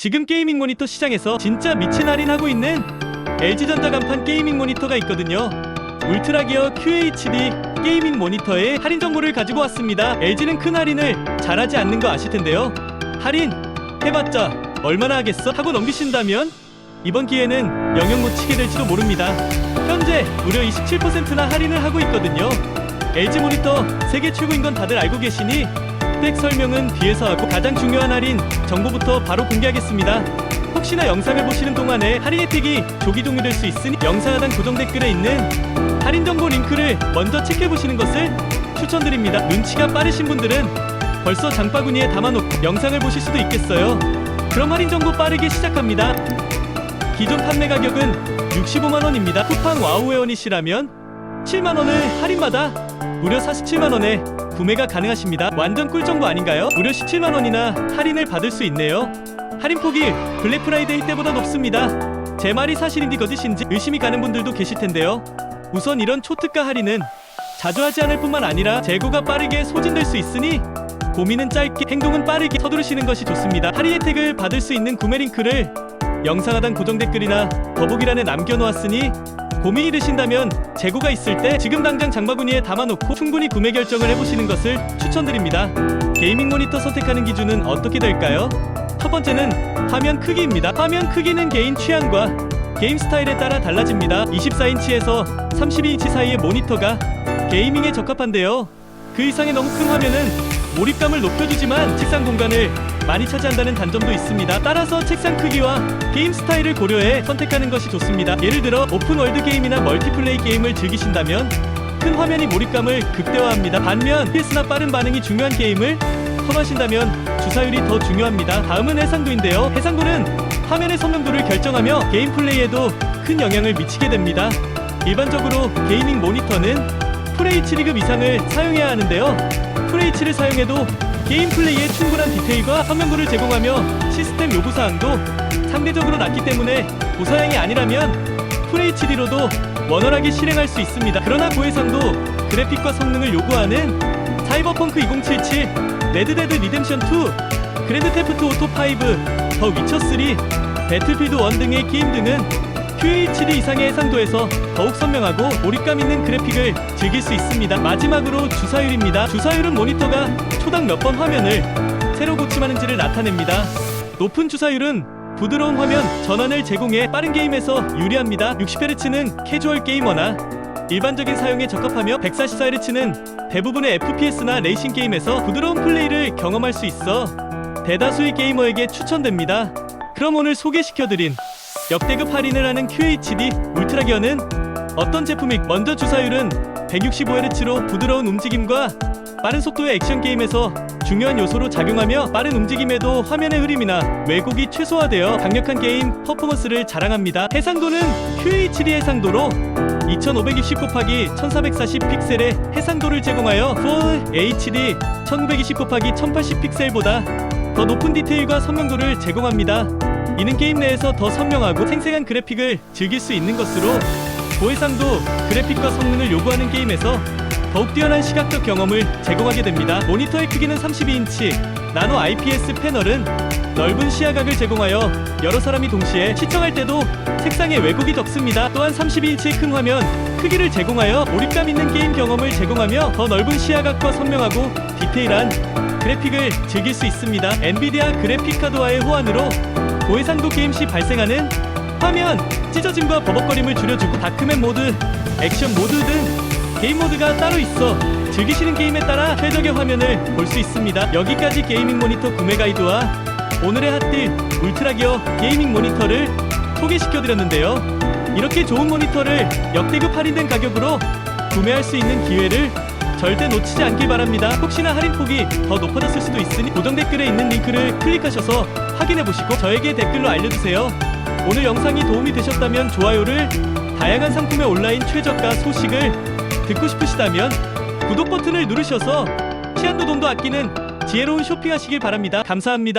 지금 게이밍 모니터 시장에서 진짜 미친 할인하고 있는 LG전자 간판 게이밍 모니터가 있거든요. 울트라기어 QHD 게이밍 모니터의 할인 정보를 가지고 왔습니다. LG는 큰 할인을 잘하지 않는 거 아실 텐데요. 할인 해봤자 얼마나 하겠어? 하고 넘기신다면 이번 기회는 영영 놓치게 될지도 모릅니다. 현재 무려 27%나 할인을 하고 있거든요. LG 모니터 세계 최고인 건 다들 알고 계시니 스펙 설명은 뒤에서 하고 가장 중요한 할인 정보부터 바로 공개하겠습니다. 혹시나 영상을 보시는 동안에 할인 혜택이 조기 종료될 수 있으니 영상 하단 고정 댓글에 있는 할인 정보 링크를 먼저 체크해 보시는 것을 추천드립니다. 눈치가 빠르신 분들은 벌써 장바구니에 담아놓고 영상을 보실 수도 있겠어요. 그럼 할인 정보 빠르게 시작합니다. 기존 판매 가격은 65만 원입니다. 쿠팡 와우 회원이시라면 7만 원을 할인받아 무려 47만 원에 구매가 가능하십니다. 완전 꿀 정보 아닌가요? 무려 17만 원이나 할인을 받을 수 있네요. 할인 폭이 블랙 프라이데이 때보다 높습니다. 제 말이 사실인지 거짓인지 의심이 가는 분들도 계실 텐데요. 우선 이런 초특가 할인은 자주 하지 않을 뿐만 아니라 재고가 빠르게 소진될 수 있으니 고민은 짧게 행동은 빠르게 서두르시는 것이 좋습니다. 할인 혜택을 받을 수 있는 구매 링크를 영상 하단 고정 댓글이나 더보기란에 남겨놓았으니 고민이 되신다면 재고가 있을 때 지금 당장 장바구니에 담아놓고 충분히 구매 결정을 해보시는 것을 추천드립니다. 게이밍 모니터 선택하는 기준은 어떻게 될까요? 첫 번째는 화면 크기입니다. 화면 크기는 개인 취향과 게임 스타일에 따라 달라집니다. 24인치에서 32인치 사이의 모니터가 게이밍에 적합한데요. 그 이상의 너무 큰 화면은 몰입감을 높여주지만 책상 공간을 많이 차지한다는 단점도 있습니다. 따라서 책상 크기와 게임 스타일을 고려해 선택하는 것이 좋습니다. 예를 들어 오픈월드 게임이나 멀티플레이 게임을 즐기신다면 큰 화면이 몰입감을 극대화합니다. 반면 PS나 빠른 반응이 중요한 게임을 선호하신다면 주사율이 더 중요합니다. 다음은 해상도인데요. 해상도는 화면의 선명도를 결정하며 게임 플레이에도 큰 영향을 미치게 됩니다. 일반적으로 게이밍 모니터는 FHD급 이상을 사용해야 하는데요. FHD를 사용해도 게임 플레이에 충분한 디테일과 선명도를 제공하며 시스템 요구 사항도 상대적으로 낮기 때문에 고사양이 아니라면 FHD로도 원활하게 실행할 수 있습니다. 그러나 고해상도 그래픽과 성능을 요구하는 사이버펑크 2077, 레드데드 리뎀션 2, 그랜드 테프트 오토 5, 더 위쳐 3, 배틀필드 1 등의 게임 등은 QHD 이상의 해상도에서 더욱 선명하고 몰입감 있는 그래픽을 즐길 수 있습니다. 마지막으로 주사율입니다. 주사율은 모니터가 초당 몇 번 화면을 새로 고침하는지를 나타냅니다. 높은 주사율은 부드러운 화면 전환을 제공해 빠른 게임에서 유리합니다. 60Hz는 캐주얼 게이머나 일반적인 사용에 적합하며 144Hz는 대부분의 FPS나 레이싱 게임에서 부드러운 플레이를 경험할 수 있어 대다수의 게이머에게 추천됩니다. 그럼 오늘 소개시켜드린 역대급 할인을 하는 QHD 울트라 기어는 어떤 제품이 먼저 주사율은 165Hz로 부드러운 움직임과 빠른 속도의 액션 게임에서 중요한 요소로 작용하며 빠른 움직임에도 화면의 흐림이나 왜곡이 최소화되어 강력한 게임 퍼포먼스를 자랑합니다. 해상도는 QHD 해상도로 2520 곱하기 1440 픽셀의 해상도를 제공하여 Full HD 1920 곱하기 1080 픽셀보다 더 높은 디테일과 선명도를 제공합니다. 이는 게임 내에서 더 선명하고 생생한 그래픽을 즐길 수 있는 것으로 고해상도 그래픽과 성능을 요구하는 게임에서 더욱 뛰어난 시각적 경험을 제공하게 됩니다. 모니터의 크기는 32인치, 나노 IPS 패널은 넓은 시야각을 제공하여 여러 사람이 동시에 시청할 때도 색상의 왜곡이 적습니다. 또한 32인치의 큰 화면 크기를 제공하여 몰입감 있는 게임 경험을 제공하며 더 넓은 시야각과 선명하고 디테일한 그래픽을 즐길 수 있습니다. 엔비디아 그래픽 카드와의 호환으로 고해상도 게임 시 발생하는 화면 찢어짐과 버벅거림을 줄여주고 다크맨 모드, 액션 모드 등 게임 모드가 따로 있어 즐기시는 게임에 따라 최적의 화면을 볼 수 있습니다. 여기까지 게이밍 모니터 구매 가이드와 오늘의 핫딜 울트라 기어 게이밍 모니터를 소개시켜드렸는데요. 이렇게 좋은 모니터를 역대급 할인된 가격으로 구매할 수 있는 기회를 절대 놓치지 않길 바랍니다. 혹시나 할인 폭이 더 높아졌을 수도 있으니 고정 댓글에 있는 링크를 클릭하셔서 확인해 보시고 저에게 댓글로 알려주세요. 오늘 영상이 도움이 되셨다면 좋아요를 다양한 상품의 온라인 최저가 소식을 듣고 싶으시다면 구독 버튼을 누르셔서 시간도 돈도 아끼는 지혜로운 쇼핑하시길 바랍니다. 감사합니다.